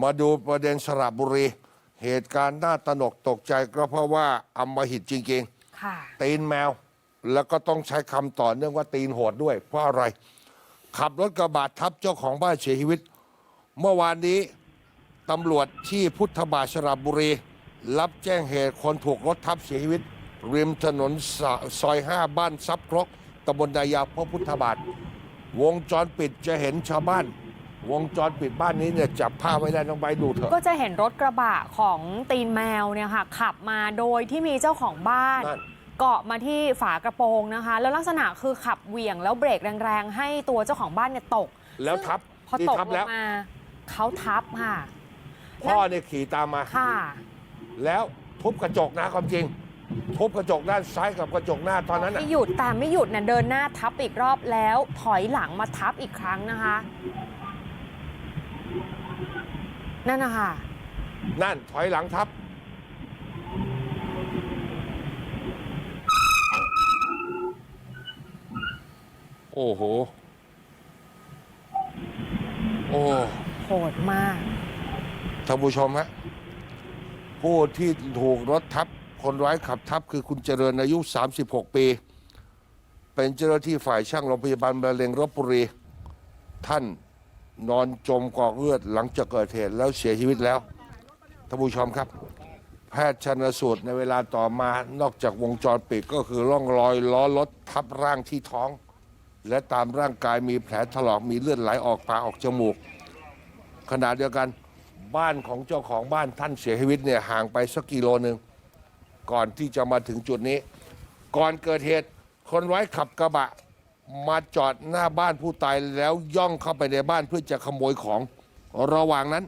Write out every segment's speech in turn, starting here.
มาดูประเด็นสระบุรี เหตุการณ์น่าตระหนกตกใจก็เพราะว่าอำมหิตจริงค่ะ ๆ ตีนแมว แล้วก็ต้องใช้คำต่อเนื่องว่าตีนโหดด้วย เพราะอะไร ขับรถกระบะทับเจ้าของบ้านเสียชีวิต เมื่อวานนี้ตำรวจที่พุทธบาทสระบุรี รับแจ้งเหตุคนถูกรถทับเสียชีวิต ริมถนนสะซอยห้าบ้านซับครกตำบลนายาวพระพุทธบาท วงจรปิดจะเห็นชาวบ้าน วงจรปิดบ้านนี้เนี่ยจับภาพไว้ได้น้องใบร์ทดูเถอะ ก็จะเห็นรถกระบะของตีนแมวเนี่ยค่ะ ขับมาโดยที่มีเจ้าของบ้าน นั่น เกาะมาที่ฝากระโปรงนะคะ แล้วลักษณะคือขับเหวี่ยงแล้วเบรกแรงๆ ให้ตัวเจ้าของบ้านเนี่ยตกแล้วทับพอนี่ตกทับลแล้ว งมาเขาทับค่ะ พ่อเนี่ยขี่ตามมา ค่ะ แล้วทุบกระจกนะความจริง ทุบกระจกด้านซ้ายกับกระจกหน้าตอนนั้นน่ะไม่หยุดแต่ไม่หยุดนะเดินหน้าทับอีกรอบแล้วถอยหลังมาทับอีกครั้งนะคะ นั่นนะคะนั่นถอยหลังทับ โอ้โห โอ้โหดมาก ท่านผู้ชมฮะผู้ที่ถูกรถทับ คนร้ายขับทับ คือคุณเจริญอายุ 36 ปี เป็นเจ้าหน้าที่ฝ่ายช่างโรงพยาบาลมะเร็งรบบุรี ท่าน นอนจมกองเลือดหลังจากเกิดเหตุแล้วเสียชีวิตแล้วท่านผู้ชมครับ แพทย์ชันสูตรในเวลาต่อมานอกจากวงจรปิดก็คือร่องรอยล้อรถทับร่างที่ท้อง และตามร่างกายมีแผลถลอกมีเลือดไหลออกปากออกจมูก ขณะเดียวกันบ้านของเจ้าของบ้านท่านเสียชีวิตเนี่ยห่างไปสักกิโลหนึ่งก่อนที่จะมาถึงจุดนี้ ก่อนเกิดเหตุคนร้ายขับกระบะ มาจอดหน้าบ้านผู้ตายแล้วย่องเข้าไปในบ้านเพื่อจะขโมยของ ระหว่างนั้น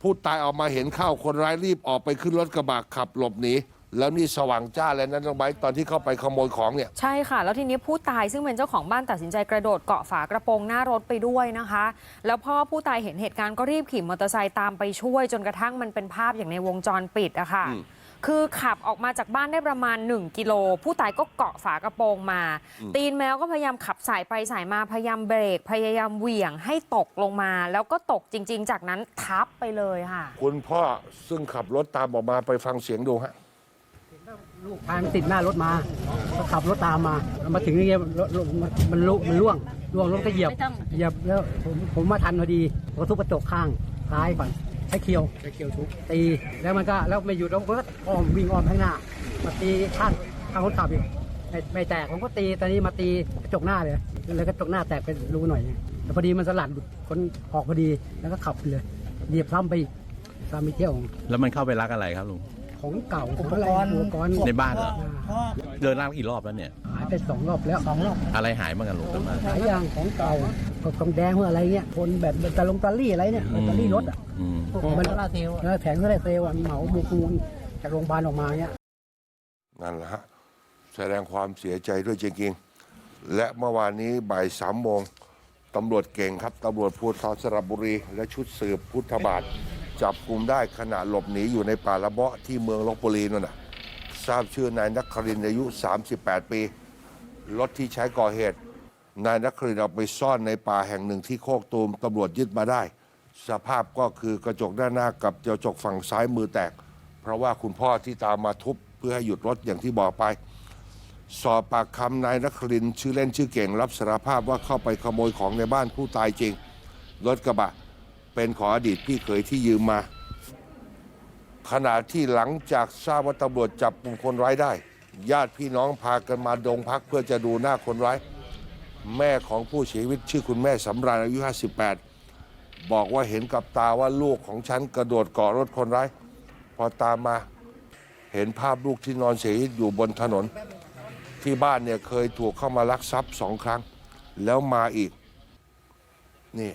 ผู้ตายออกมาเห็นเข้าคนร้ายรีบออกไปขึ้นรถกระบะขับหลบหนีแล้วนี่สว่างจ้าเลยนะน้องไบร์ทตอนที่เข้าไปขโมยของเนี่ยใช่ค่ะ แล้วทีนี้ผู้ตายซึ่งเป็นเจ้าของบ้านตัดสินใจกระโดดเกาะฝากระโปรงหน้ารถไปด้วยนะคะ แล้วพ่อผู้ตายเห็นเหตุการณ์ก็รีบขี่มอเตอร์ไซค์ตามไปช่วยจนกระทั่งมันเป็นภาพอย่างในวงจรปิดอะค่ะอืม คือขับออกมาจากบ้านได้ประมาณ 1 กิโล ผู้ตายก็เกาะฝากระโปรงมา ตีนแมวก็พยายามขับสายไปสายมาพยายามเบรก พยายามเหวี่ยงให้ตกลงมา แล้วก็ตกจริง ๆ จากนั้นทับไปเลยค่ะ คุณพ่อซึ่งขับรถตามออกมาไปฟังเสียงดูฮะลูกชายมันติดหน้ารถมาก็ขับรถตามมา มาถึงนี่รถรถมันมันลุมันล่วงล่วงรถก็เหยียบเหยียบแล้วผมผมมาทันพอดีผมก็ทุบกระจกข้างท้ายก่อนใช้เคียวใช้เคียวทุบตีแล้วมันก็แล้วไม่หยุดแล้วก็อ้อมวิ่งอ้อมข้างหน้า มาตีข้างข้างคนขับอีกไม่ไม่แตกผมก็ตีตอนนี้มาตีกระจกหน้าเลยแล้วกระจกหน้าแตกเป็นรูหน่อยแต่พอดีมันสลัดหลุดคนออกพอดีแล้วก็ขับเลยเหยียบซ้ำไปซ้ำไปเที่ยว แล้วมันเข้าไปรักอะไรครับลุง ของเก่าของอะไรอุปกรณ์ในบ้านเหรออ่าเดินลากกี่รอบแล้วเนี่ย หายไปสองรอบแล้วสองรอบอะไรหายบ้างกันลุงกันมาหลายอย่างของเก่าก็กองแดงเพื่ออะไรเงี้ยคนแบบตะลงตะลี่อะไรเนี่ยตะลี่รถอะอืมมันลาเทลแล้วแผงก็ได้เซลล์อะเหมาบุกมูลจากโรงพยาบาลออกมาเงี้ยนั่นแหละฮะแสดงความเสียใจด้วยจริงๆ และเมื่อวานนี้บ่ายสามโมงตำรวจเก่งครับตำรวจภูธรสระบุรี และชุดสืบพุทธบาท จับกลุ่มได้ขณะหลบหนีอยู่ในป่าละเมาะที่เมืองลบบุรีนั่นนะทราบชื่อนายนักครินอายุ 38 ปี รถที่ใช้ก่อเหตุ นายนักครินเอาไปซ่อนในป่าแห่งหนึ่งที่โคกตูมตำรวจยึดมาได้ สภาพก็คือกระจกด้านหน้ากับกระจกฝั่งซ้ายมือแตก เพราะว่าคุณพ่อที่ตามมาทุบเพื่อให้หยุดรถอย่างที่บอกไป สอบปากคำนายนครินชื่อเล่นชื่อเก่งรับสารภาพว่าเข้าไปขโมยของในบ้านผู้ตายจริงรถกระบะ เป็นของอดีตพี่เขยที่ยืมมา ขณะที่หลังจากทราบว่าตำรวจจับกลุ่มคนร้ายได้ ญาติพี่น้องพากันมาดงพักเพื่อจะดูหน้าคนร้าย แม่ของผู้เสียชีวิตชื่อคุณแม่สำราญอายุ 58 บอกว่าเห็นกับตาว่าลูกของฉันกระโดดเกาะรถคนร้าย พอตามมาเห็นภาพลูกที่นอนเสียชีวิตอยู่บนถนน ที่บ้านเนี่ยเคยถูกเข้ามาลักทรัพย์สองครั้ง แล้วมาอีก นี่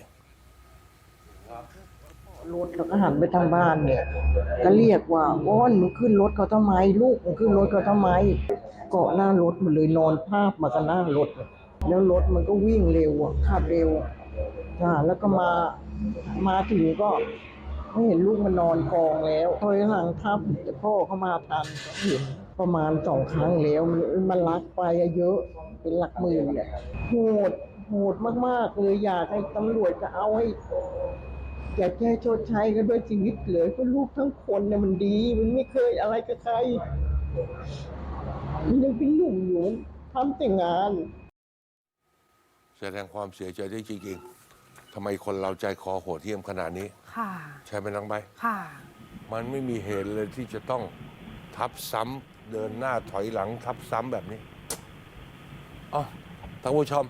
รถแล้วก็หันไปทางบ้านเนี่ย ก็เรียกว่าอ้อนมึงขึ้นรถเขาทำไม ลูกมึงขึ้นรถเขาทำไม เกาะหน้ารถมันเลยนอนภาพมากับหน้ารถ แล้วรถมันก็วิ่งเร็วอะขับเร็วอ่าแล้วก็มามาถึงก็ไม่เห็นลูกมันนอนกองแล้วถอยหลังทับแต่พ่อเขามาทันก็เห็นประมาณสองครั้งแล้วมันมันลักไปเยอะเป็นหลักหมื่นอะโหดโหดมากๆเลยอยากให้ตำรวจจะเอาให้ อยากจะให้ชดใช้กันด้วยชีวิตเลยเพราะลูกทั้งคนเนี่ยมันดี มันไม่เคยอะไรกับใคร มันยังเป็นหนุ่มอยู่มันทำแต่งาน แสดงความเสียใจด้วยจริงๆทำไมคนเราใจคอโหดเหี้ยมขนาดนี้ ค่ะ ใช่ไหมน้องใบร์ทค่ะ มันไม่มีเหตุเลยที่จะต้องทับซ้ำเดินหน้าถอยหลังทับซ้ำแบบนี้อ๋อท่านผู้ชม